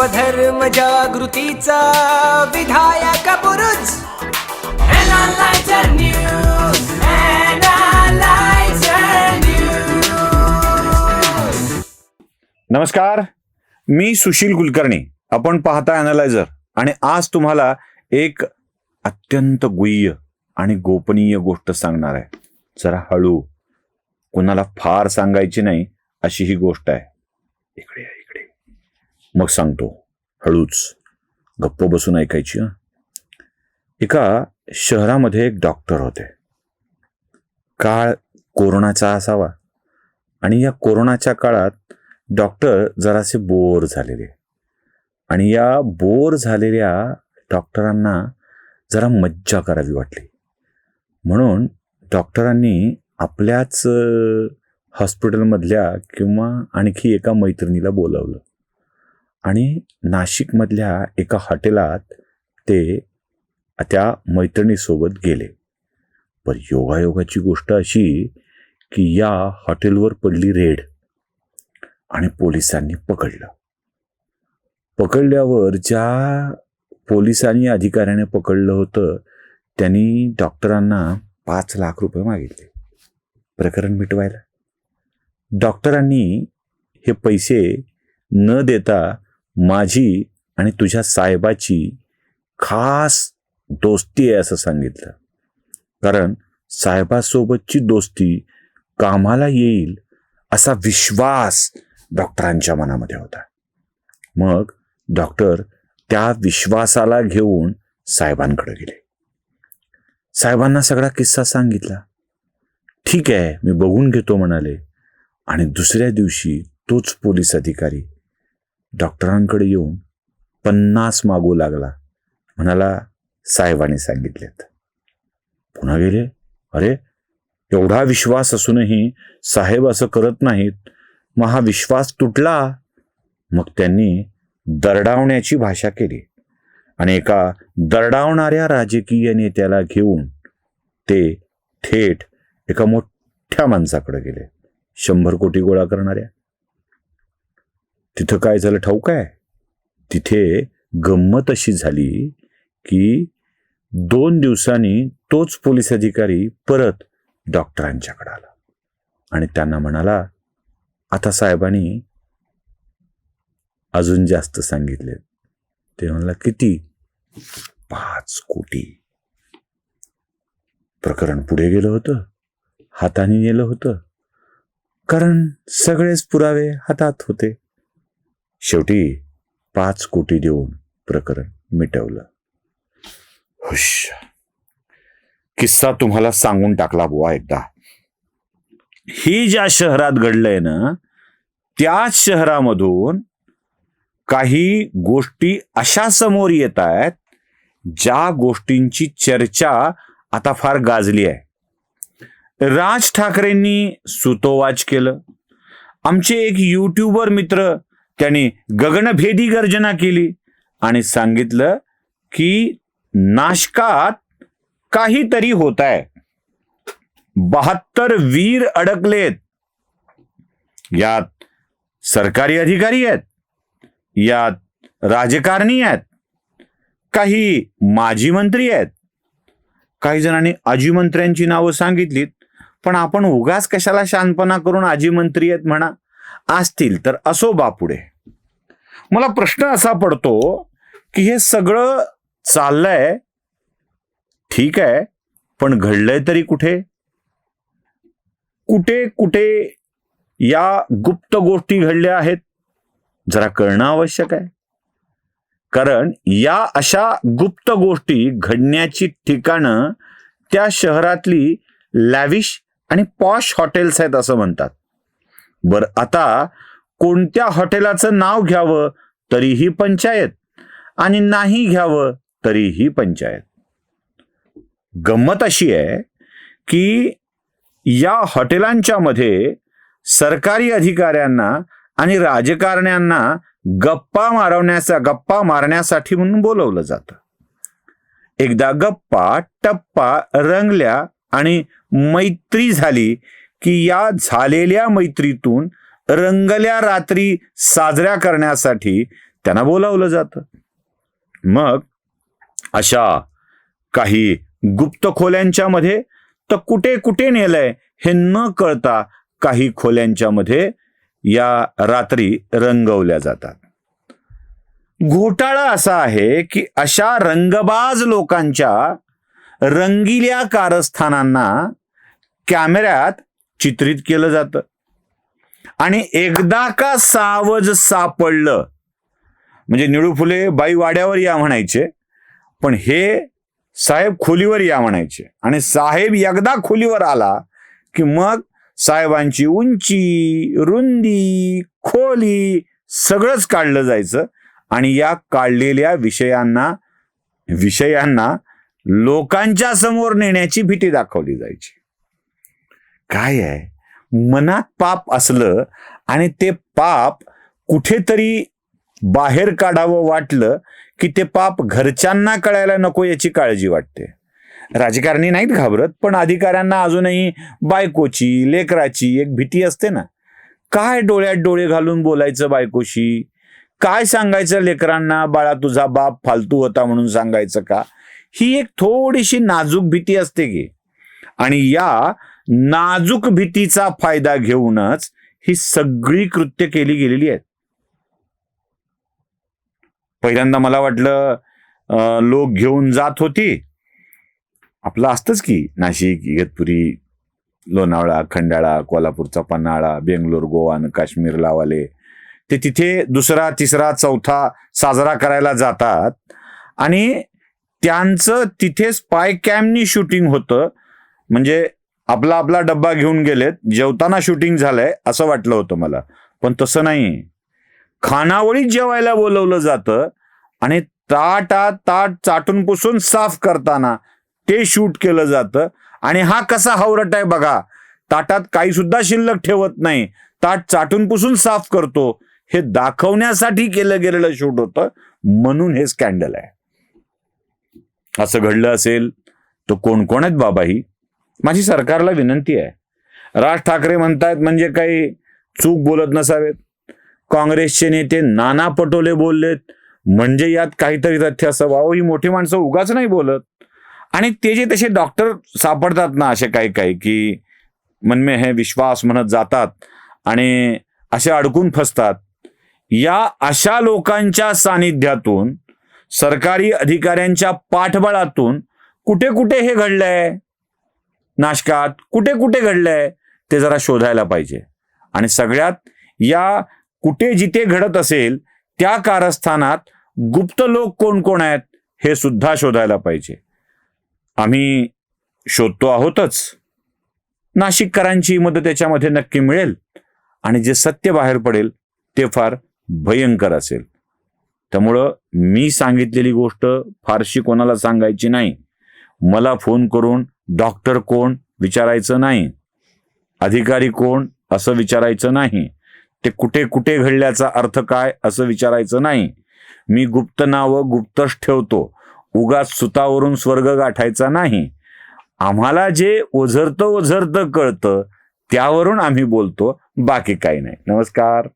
स्वधर्म जागृतीचा विधायक News. नमस्कार मी सुशील कुलकर्णी. आपण पाहता अनालायझर आणि आज तुम्हाला एक अत्यंत गुह्य आणि गोपनीय गोष्ट सांगणार आहे. जरा हळू. कोणाला फार सांगायची नाही अशी ही गोष्ट आहे. इकडे. मग सांगतो हळूच. गप्प बसून ऐकायची एका शहरामध्ये एक डॉक्टर होते. काळ कोरोनाचा असावा आणि या कोरोनाच्या काळात डॉक्टर जरासे बोर झालेले. आणि या बोर झालेल्या डॉक्टरांना जरा मज्जा करावी वाटली. म्हणून डॉक्टरांनी आपल्याच हॉस्पिटलमधल्या किंवा आणखी एका मैत्रिणीला बोलावलं. आणि नाशिकमधल्या एका हॉटेलात ते त्या मैत्रिणीसोबत गेले. पण योगायोगाची गोष्ट अशी की या हॉटेलवर पडली रेड आणि पोलिसांनी पकडलं. पकडल्यावर ज्या पोलिसांनी अधिकाऱ्याने पकडलं होतं त्यांनी डॉक्टरांना पाच लाख रुपये मागितले प्रकरण मिटवायला. डॉक्टरांनी हे पैसे न देता माझी आणि तुझ्या साहेबाची खास दोस्ती आहे असं सांगितलं. कारण साहेबासोबतची दोस्ती कामाला येईल असा विश्वास डॉक्टरांच्या मनामध्ये होता. मग डॉक्टर त्या विश्वासाला घेऊन साहेबांकडे गेले. साहेबांना सगळा किस्सा सांगितला. ठीक आहे मी बघून घेतो म्हणाले. आणि दुसऱ्या दिवशी तोच पोलीस अधिकारी डॉक्टरांकडे येऊन पन्नास मागू लागला. म्हणाला साहेबांनी सांगितलेत. पुन्हा गेले. अरे एवढा विश्वास असूनही साहेब असं करत नाहीत. मग हा विश्वास तुटला. मग त्यांनी दरडावण्याची भाषा केली आणि एका दरडावणाऱ्या राजकीय नेत्याला घेऊन ते थेट एका मोठ्या माणसाकडे गेले. शंभर कोटी गोळा करणाऱ्या तिथं काय झालं ठाऊक आहे तिथे गंमत अशी झाली की दोन दिवसांनी तोच पोलीस अधिकारी परत डॉक्टरांच्याकडे आला. आणि त्यांना म्हणाला आता साहेबांनी अजून जास्त सांगितले. ते म्हणला किती? पाच कोटी. प्रकरण पुढे गेलं होतं हाताने नेलं होतं. कारण सगळेच पुरावे हातात होते. शेवटी पाच कोटी देऊन प्रकरण मिटवलं. हुश. किस्सा तुम्हाला सांगून टाकला बुवा एकदा. ही ज्या शहरात घडलंय ना त्याच शहरामधून काही गोष्टी अशा समोर येत आहेत ज्या गोष्टींची चर्चा आता फार गाजली आहे. राज ठाकरेंनी सुतोवाच केलं. आमचे एक युट्यूबर मित्र त्यांनी गगनभेदी गर्जना केली आणि सांगितलं की नाशकात काहीतरी होत आहे बहात्तर वीर अडकलेत. यात सरकारी अधिकारी आहेत. यात राजकारणी आहेत. काही माजी मंत्री आहेत. काही जणांनी आजी मंत्र्यांची नावं सांगितलीत. पण आपण उगाच कशाला शानपणा करून आजी मंत्री आहेत म्हणा. असतील तर असो बापुढे मला प्रश्न असा पडतो की हे सगळं चाललंय ठीक आहे पण घडलंय तरी कुठे? कुठे कुठे या गुप्त गोष्टी घडल्या आहेत? जरा कळणं आवश्यक आहे. कारण या अशा गुप्त गोष्टी घडण्याची ठिकाणं त्या शहरातली लॅविश आणि पॉश हॉटेल्स आहेत असं म्हणतात. बर आता कोणत्या हॉटेलाचं नाव घ्यावं तरीही पंचायत आणि नाही घ्यावं तरीही पंचायत. गंमत अशी आहे की या हॉटेलांच्या मध्ये सरकारी अधिकाऱ्यांना आणि राजकारण्यांना गप्पा मारवण्याचा गप्पा मारण्यासाठी म्हणून बोलवलं जातं. एकदा गप्पा टप्पा रंगल्या आणि मैत्री झाली की या झालेल्या मैत्रीतून रंगल्या रात्री साजऱ्या करण्यासाठी त्यांना बोलावलं जातं. मग अशा काही गुप्त खोल्यांच्या मध्ये तर कुठे कुठे नेलंय हे न कळता काही खोल्यांच्या मध्ये या रात्री रंगवल्या जातात. घोटाळा असा आहे की अशा रंगबाज लोकांच्या रंगिल्या कारस्थानांना कॅमेऱ्यात चित्रित केलं जातं. आणि एकदा का सावज सापडलं? म्हणजे निळू फुले बाई वाड्यावर या म्हणायचे पण हे साहेब खोलीवर या म्हणायचे. आणि साहेब एकदा खोलीवर आला की मग साहेबांची उंची रुंदी खोली सगळंच काढलं जायचं. आणि या काढलेल्या विषयांना विषयांना लोकांच्या समोर नेण्याची भीती दाखवली जायची. काय आहे? मनात पाप असलं आणि ते पाप कुठेतरी बाहेर काढावं वाटलं की ते पाप घरच्यांना कळायला नको याची काळजी वाटते. राजकारणी नाहीत घाबरत पण अधिकाऱ्यांना अजूनही बायकोची लेकराची एक भीती असते ना. काय डोळ्यात डोळे घालून बोलायचं बायकोशी? काय सांगायचं लेकरांना बाळा तुझा बाप फालतू होता म्हणून सांगायचं का? ही एक थोडीशी नाजूक भीती असते की. आणि या नाजूक भीतीचा फायदा घेऊनच ही सगळी कृत्य केली गेलेली आहेत. पहिल्यांदा मला वाटलं लोक घेऊन जात होती. आपलं असतंच की नाशिक इगतपुरी लोणावळा खंडाळा कोल्हापूरचा पन्हाळा बेंगलोर गोवा आणि काश्मीर लावाले. ते तिथे दुसरा तिसरा चौथा साजरा करायला जातात. आणि त्यांचं तिथे स्पाय कॅमनी शूटिंग होतं. म्हणजे आपला आपला डब्बा घेऊन गेलेत जेवताना शूटिंग झालंय असं वाटलं होतं मला. पण तसं नाही. खानावळीत जेवायला बोलवलं जातं आणि ताटात ताट चाटून पुसून साफ करताना ते शूट केलं जातं. आणि हा कसा हावरट आहे बघा ताटात काही सुद्धा शिल्लक ठेवत नाही. ताट चाटून पुसून साफ करतो. हे दाखवण्यासाठी केलं गेलेलं शूट होतं. म्हणून हे स्कॅन्डल आहे. असं घडलं असेल तर कोण कोण आहेत बाबा ही माझी सरकारला विनंती आहे. राज ठाकरे म्हणतायत म्हणजे काही चूक बोलत नसावेत. काँग्रेसचे नेते नाना पटोले बोललेत म्हणजे यात काहीतरी तथ्य असावं. ही मोठी माणसं उगाच नाही बोलत. आणि ते जे तसे डॉक्टर सापडतात ना असे काही काही की मनमे हे विश्वास म्हणत जातात आणि असे अडकून फसतात या अशा लोकांच्या सानिध्यातून सरकारी अधिकाऱ्यांच्या पाठबळातून कुठे कुठे हे घडलंय? नाशकात कुठे कुठे घडलंय ते जरा शोधायला पाहिजे. आणि सगळ्यात या कुठे जिथे घडत असेल त्या कारस्थानात गुप्त लोक कोण कोण आहेत हे सुद्धा शोधायला पाहिजे. आम्ही शोधतो आहोतच. नाशिककरांची मदत त्याच्यामध्ये नक्की मिळेल. आणि जे सत्य बाहेर पडेल ते फार भयंकर असेल. त्यामुळं मी सांगितलेली गोष्ट फारशी कोणाला सांगायची नाही. मला फोन करून डॉक्टर कोण विचारायचं नाही. अधिकारी कोण असं विचारायचं नाही. ते कुठे कुठे घडल्याचा अर्थ काय असं विचारायचं नाही. मी गुप्त नावं गुप्तच ठेवतो. उगाच सुतावरून स्वर्ग गाठायचा नाही. आम्हाला जे ओझरतं ओझरतं कळतं त्यावरून आम्ही बोलतो बाकी काही नाही. नमस्कार.